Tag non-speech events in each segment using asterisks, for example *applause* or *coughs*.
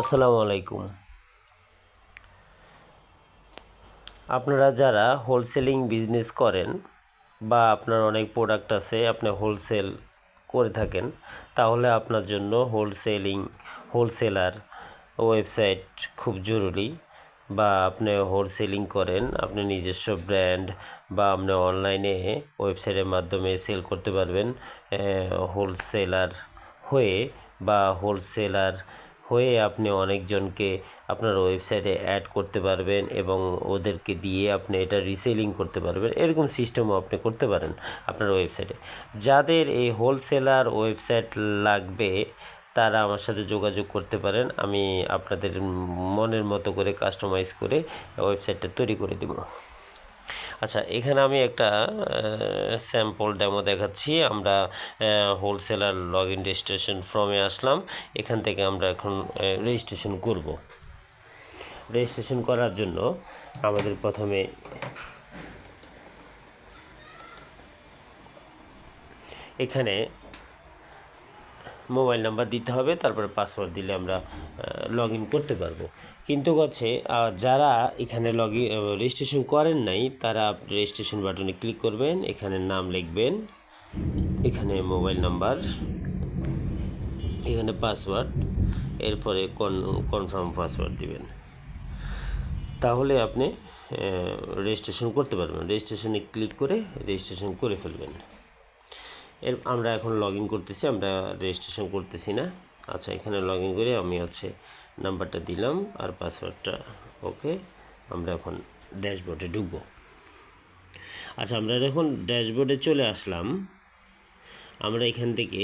আসসালামু আলাইকুম। আপনারা যারা হোলসেলিং বিজনেস করেন বা আপনার অনেক প্রোডাক্ট আছে, আপনি হোলসেল করে থাকেন, তাহলে আপনার জন্য হোলসেলিং হোলসেলার ওয়েবসাইট খুব জরুরি বা আপনি হোলসেলিং করেন, আপনি নিজস্ব ব্র্যান্ড বা আপনি অনলাইনে ওয়েবসাইটের মাধ্যমে সেল করতে পারবেন হোলসেলার হয়ে বা হোলসেলার হয়ে আপনি অনেকজনকে আপনার ওয়েবসাইটে অ্যাড করতে পারবেন এবং ওদেরকে দিয়ে আপনি এটা রিসেলিং করতে পারবেন। এরকম সিস্টেমও আপনি করতে পারেন আপনার ওয়েবসাইটে। যাদের এই হোলসেলার ওয়েবসাইট লাগবে, তারা আমার সাথে যোগাযোগ করতে পারেন। আমি আপনাদের মনের মতো করে কাস্টমাইজ করে ওয়েবসাইটটা তৈরি করে দেব। আচ্ছা এখানে আমি একটা স্যাম্পল ডেমো দেখাচ্ছি। আমরা হোলসেলার লগ ইন রেজিস্ট্রেশন ফর্মে আসলাম। এখান থেকে আমরা এখন রেজিস্ট্রেশন করব। রেজিস্ট্রেশন করার জন্য আমাদের প্রথমে এখানে মোবাইল নাম্বার দিতে হবে, তারপরে পাসওয়ার্ড দিলে আমরা লগ ইন করতে পারব। কিন্তু হচ্ছে যারা এখানে লগ ইন রেজিস্ট্রেশন করেন নাই, তারা রেজিস্ট্রেশন বাটনে ক্লিক করবেন, এখানে নাম লিখবেন, এখানে মোবাইল নাম্বার, এখানে পাসওয়ার্ড এরপরে কনফার্ম পাসওয়ার্ড দিবেন। তাহলে আপনি রেজিস্ট্রেশন করতে পারবেন। রেজিস্ট্রেশনে ক্লিক করে রেজিস্ট্রেশন করে ফেলবেন। এর, আমরা এখন লগ ইন করতেছি, আমরা রেজিস্ট্রেশন করতেছি না। আচ্ছা এখানে লগ ইন করে আমি হচ্ছে নাম্বারটা দিলাম আর পাসওয়ার্ডটা ওকে আমরা এখন ড্যাশবোর্ডে ঢুকবো। আচ্ছা আমরা এখন ড্যাশবোর্ডে চলে আসলাম, আমরা এখান থেকে,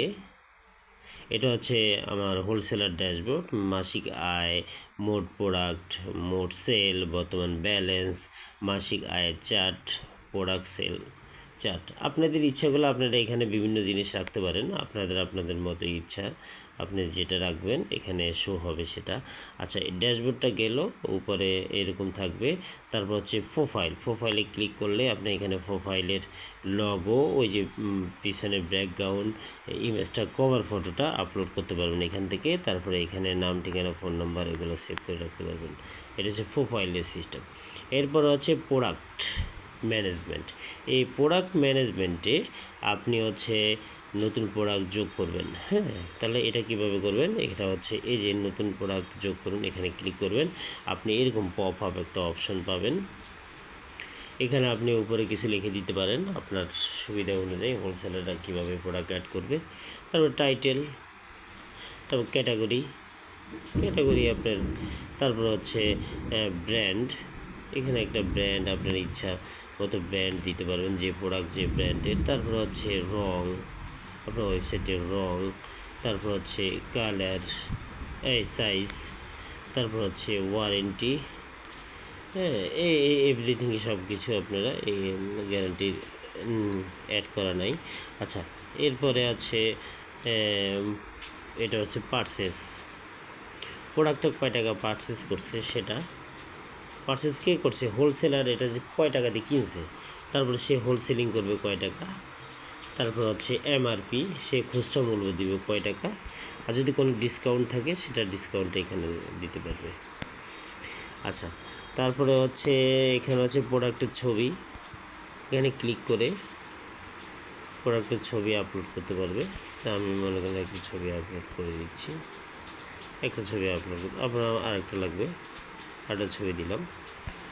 এটা হচ্ছে আমার হোলসেলার ড্যাশবোর্ড মাসিক আয়, মোট প্রোডাক্ট মোট সেল বর্তমান ব্যালেন্স মাসিক আয়ের চার্ট প্রোডাক্ট সেল চার্ট আপনাদের ইচ্ছাগুলো আপনারা এখানে বিভিন্ন জিনিস রাখতে পারেন। আপনাদের আপনাদের মতো ইচ্ছা। আপনি যেটা রাখবেন, এখানে শো হবে সেটা। আচ্ছা ড্যাশবোর্ডটা গেল, উপরে এরকম থাকবে। তারপর হচ্ছে প্রোফাইল প্রোফাইলে ক্লিক করলে আপনি এখানে প্রোফাইলের লগো ওই যে পিছনে ব্যাকগ্রাউন্ড ইমেজটা কভার ফটোটা আপলোড করতে পারবেন এখান থেকে। তারপরে এখানে নাম, ঠিকানা ফোন নাম্বার এগুলো সেভ করে রাখতে পারবেন। এটা হচ্ছে প্রোফাইলের সিস্টেম এরপর হচ্ছে প্রোডাক্ট ম্যানেজমেন্ট এই প্রোডাক্ট ম্যানেজমেন্টে আপনি হচ্ছে নতুন প্রোডাক্ট যোগ করবেন হ্যাঁ? তাহলে এটা কীভাবে করবেন? এটা হচ্ছে এই যে নতুন প্রোডাক্ট যোগ করুন, এখানে ক্লিক করবেন। আপনি এরকম পপ আপ একটা অপশন পাবেন। এখানে আপনি উপরে কিছু লিখে দিতে পারেন আপনার সুবিধা অনুযায়ী হোলসেলাররা কীভাবে প্রোডাক্ট অ্যাড করবে। তারপর টাইটেল তারপর ক্যাটাগরি ক্যাটাগরি আপনার, তারপর হচ্ছে ব্র্যান্ড এখানে একটা ব্র্যান্ড আপনার ইচ্ছা মতো ব্র্যান্ড দিতে পারবেন, যে প্রোডাক্ট যে ব্র্যান্ডের তারপর হচ্ছে রং, আপনার ওয়েবসাইটের রং, তারপর হচ্ছে কালার এই সাইজ তারপর হচ্ছে ওয়ারেন্টি হ্যাঁ এভরিথিং সব কিছু আপনারা এই গ্যারান্টির অ্যাড করা নাই। আচ্ছা এরপরে আছে এটা হচ্ছে পার্সেস প্রোডাক্টটা কয় টাকা পারচেস করছে সেটা? পারচেস কে করছে? হোলসেলার এটা যে কয় টাকা দিয়ে কিনছে? তারপরে সে হোলসেলিং করবে কয় টাকা? তারপর হচ্ছে এমআরপি, সে খুচরা মূল্য দিবে কয় টাকা? আর যদি কোনো ডিসকাউন্ট থাকে, সেটা ডিসকাউন্ট এখানে দিতে পারবে। আচ্ছা তারপরে হচ্ছে এখানে হচ্ছে প্রোডাক্টের ছবি। এখানে ক্লিক করে প্রোডাক্টের ছবি আপলোড করতে পারবে। তা আমি মনে করেন একটা ছবি আপলোড করে দিচ্ছি। একটা ছবি আপলোড, আপনার আরেকটা লাগবে। আরেকটা ছবি দিলাম।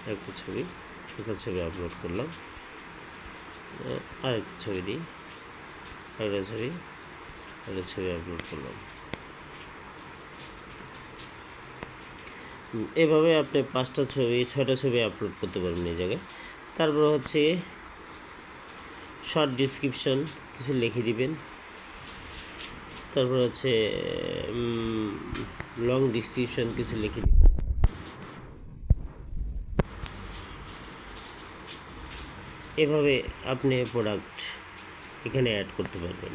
একটা ছবি একটা ছবি আপলোড করলাম। আরেকটা ছবি দিই। আরেকটা ছবি একটা ছবি আপলোড করলাম। এভাবে আপনি পাঁচটা ছবি, ছয়টা ছবি আপলোড করতে পারবেন এই জায়গায়। তারপর হচ্ছে শর্ট ডিসক্রিপশন কিছু লিখে দিবেন। তারপর হচ্ছে লং ডিসক্রিপশন কিছু লিখে দিবেন। এভাবে আপনি প্রোডাক্ট এখানে অ্যাড করতে পারবেন।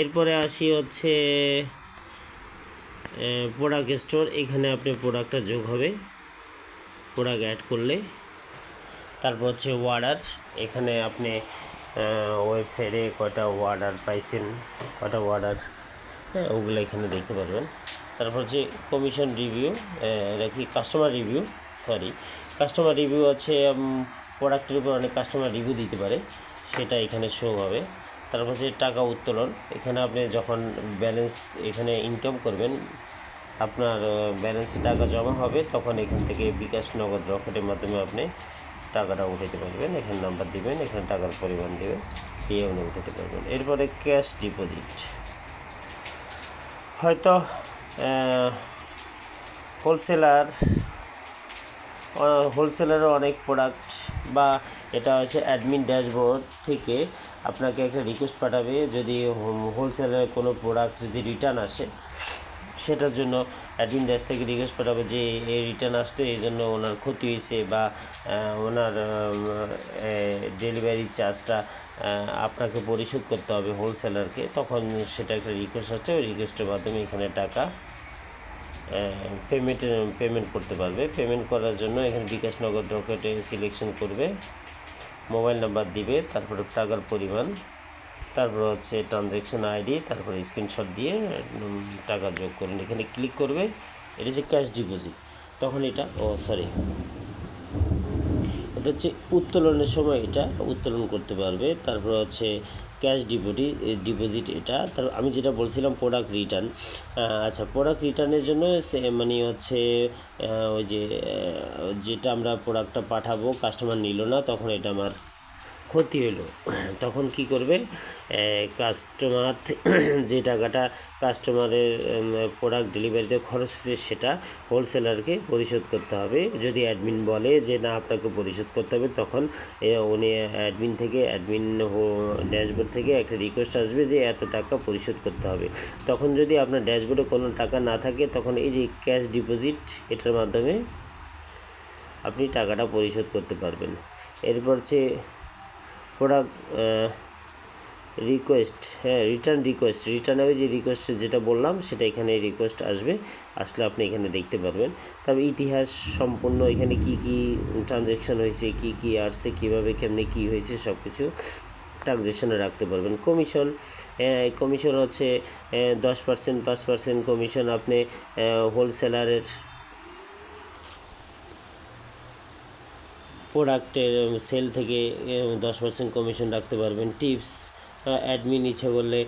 এরপরে আসি হচ্ছে প্রোডাক্ট স্টোর এখানে আপনি প্রোডাক্টটা যোগ হবে। প্রোডাক্ট অ্যাড করলে, তারপর হচ্ছে ওয়ার্ডার এখানে আপনি ওয়েবসাইটে কয়টা ওয়ার্ডার পাইছেন, কয়টা ওয়ার্ডার হ্যাঁ ওগুলো এখানে দেখতে পারবেন। তারপর হচ্ছে কমিশন রিভিউ এটা কি customer review sorry customer review আছে প্রোডাক্টের উপর অনেক কাস্টমার রিভিউ দিতে পারে, সেটা এখানে শো হবে। তারপর হচ্ছে টাকা উত্তোলন, এখানে আপনি যখন ব্যালেন্স এখানে ইনকাম করবেন, আপনার ব্যালেন্সে টাকা জমা হবে, তখন এখান থেকে বিকাশ নগদ রকেটের মাধ্যমে আপনি টাকাটা উঠাতে পারবেন। এখানে নাম্বার দেবেন, এখানে টাকার পরিমাণ দেবেন দিয়ে আপনি উঠাতে পারবেন। এরপরে ক্যাশ ডিপোজিট হয়তো হোলসেলার হোলসেলারের অনেক প্রোডাক্ট বা এটা হচ্ছে অ্যাডমিন ড্যাশবোর্ড থেকে আপনাকে একটা রিকোয়েস্ট পাঠাবে যদি হোলসেলারের কোনো প্রোডাক্ট যদি রিটার্ন আসে, সেটার জন্য অ্যাডমিন ড্যাশ থেকে রিকোয়েস্ট পাঠাবে যে এই রিটার্ন আসতে এই জন্য ওনার ক্ষতি হয়েছে বা ওনার ডেলিভারি চার্জটা আপনাকে পরিশোধ করতে হবে হোলসেলারকে তখন সেটা একটা রিকোয়েস্ট আছে ওই রিকোয়েস্টের মাধ্যমে এখানে টাকা পেমেন্ট পেমেন্ট করতে পারবে। পেমেন্ট করার জন্য এখানে বিকাশ নগদ রকেটে সিলেকশন করবে। মোবাইল নাম্বার দিবে, তারপরে টাকার পরিমাণ, তারপর হচ্ছে ট্রানজ্যাকশন আইডি তারপরে স্ক্রিনশট দিয়ে টাকা যোগ করুন। এখানে ক্লিক করবে, এটা হচ্ছে ক্যাশ ডিপোজিট তখন এটা ও সরি এটা হচ্ছে উত্তোলনের সময় এটা উত্তোলন করতে পারবে। তারপর হচ্ছে ক্যাশ ডিপোজিট ডিপোজিট এটা। তার আমি যেটা বলছিলাম প্রোডাক্ট রিটার্ন আচ্ছা প্রোডাক্ট রিটার্নের জন্য মানে হচ্ছে ওই যে যেটা আমরা প্রোডাক্টটা পাঠাবো কাস্টমার নিল না, তখন এটা আমার ক্ষতি হলো। তখন কি করবে? কাস্টমার *coughs* যে টাকাটা কাস্টমারের প্রোডাক্ট ডেলিভারিতে খরচ হচ্ছে সেটা হোলসেলারকে পরিশোধ করতে হবে। যদি অ্যাডমিন বলে যে না, আপনাকে পরিশোধ করতে হবে, তখন উনি অ্যাডমিন থেকে অ্যাডমিন ড্যাশবোর্ড থেকে একটা রিকোয়েস্ট আসবে যে এত টাকা পরিশোধ করতে হবে। তখন যদি আপনার ড্যাশবোর্ডে কোনো টাকা না থাকে, তখন এই যে ক্যাশ ডিপোজিট এটার মাধ্যমে আপনি টাকাটা পরিশোধ করতে পারবেন। এরপর হচ্ছে প্রোডাক্ট রিকোয়েস্ট হ্যাঁ রিটার্ন রিকোয়েস্ট রিটার্নে ওই যে রিকোয়েস্ট যেটা বললাম, সেটা এখানে রিকোয়েস্ট আসবে, আসলে আপনি এখানে দেখতে পারবেন। তারপর ইতিহাস সম্পূর্ণ এখানে কি কি ট্রানজ্যাকশন হয়েছে, কি কি আসছে, কীভাবে, কেমনে কি হয়েছে সব কিছু ট্রানজ্যাকশনে রাখতে পারবেন। কমিশন কমিশন হচ্ছে দশ পার্সেন্ট পাঁচ পার্সেন্ট কমিশন আপনি হোলসেলারের প্রোডাক্টের সেল থেকে দশ পার্সেন্ট কমিশন রাখতে পারবেন। টিপস অ্যাডমিন ইচ্ছা করলে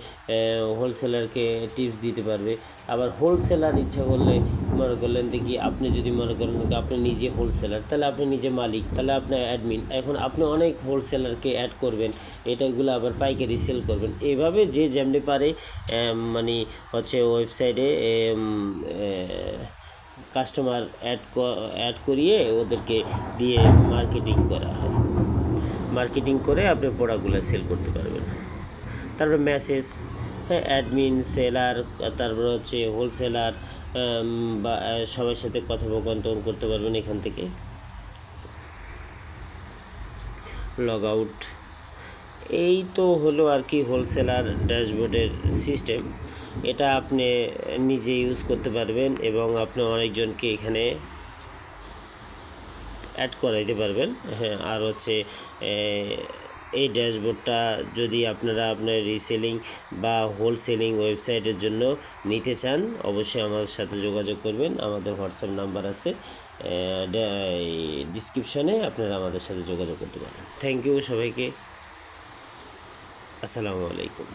হোলসেলারকে টিপস দিতে পারবে। আবার হোলসেলার ইচ্ছা করলে, মনে করলেন দেখি আপনি যদি মনে করেন আপনি নিজে হোলসেলার তাহলে আপনি নিজে মালিক, তাহলে আপনার অ্যাডমিন এখন আপনি অনেক হোলসেলারকে অ্যাড করবেন, এটাগুলো আবার পাইকারি সেল করবেন। এভাবে যে যেমনি পারে মানে হচ্ছে ওয়েবসাইটে কাস্টমার অ্যাড অ্যাড করিয়ে ওদেরকে দিয়ে মার্কেটিং করা হয়। মার্কেটিং করে আপনি প্রোডাক্টগুলো সেল করতে পারবেন। তারপরে মেসেজ হ্যাঁ অ্যাডমিন সেলার তারপর হচ্ছে হোলসেলার বা সবার সাথে কথোপকথন করতে পারবেন এখান থেকে। লগ আউট এই তো হলো আর কি হোলসেলার ড্যাশবোর্ডের সিস্টেম এটা আপনি নিজে ইউজ করতে পারবেন এবং আপনি অনেকজনকে এখানে অ্যাড করাইতে পারবেন। হ্যাঁ আর হচ্ছে এই ড্যাশবোর্ডটা যদি আপনারা আপনার রিসেলিং বা হোলসেলিং ওয়েবসাইটের জন্য নিতে চান, অবশ্যই আমাদের সাথে যোগাযোগ করবেন। আমাদের হোয়াটসঅ্যাপ নাম্বার আছে। ডিসক্রিপশনে আপনারা আমাদের সাথে যোগাযোগ করতে পারেন। থ্যাংক ইউ সবাইকে। আসসালামু আলাইকুম।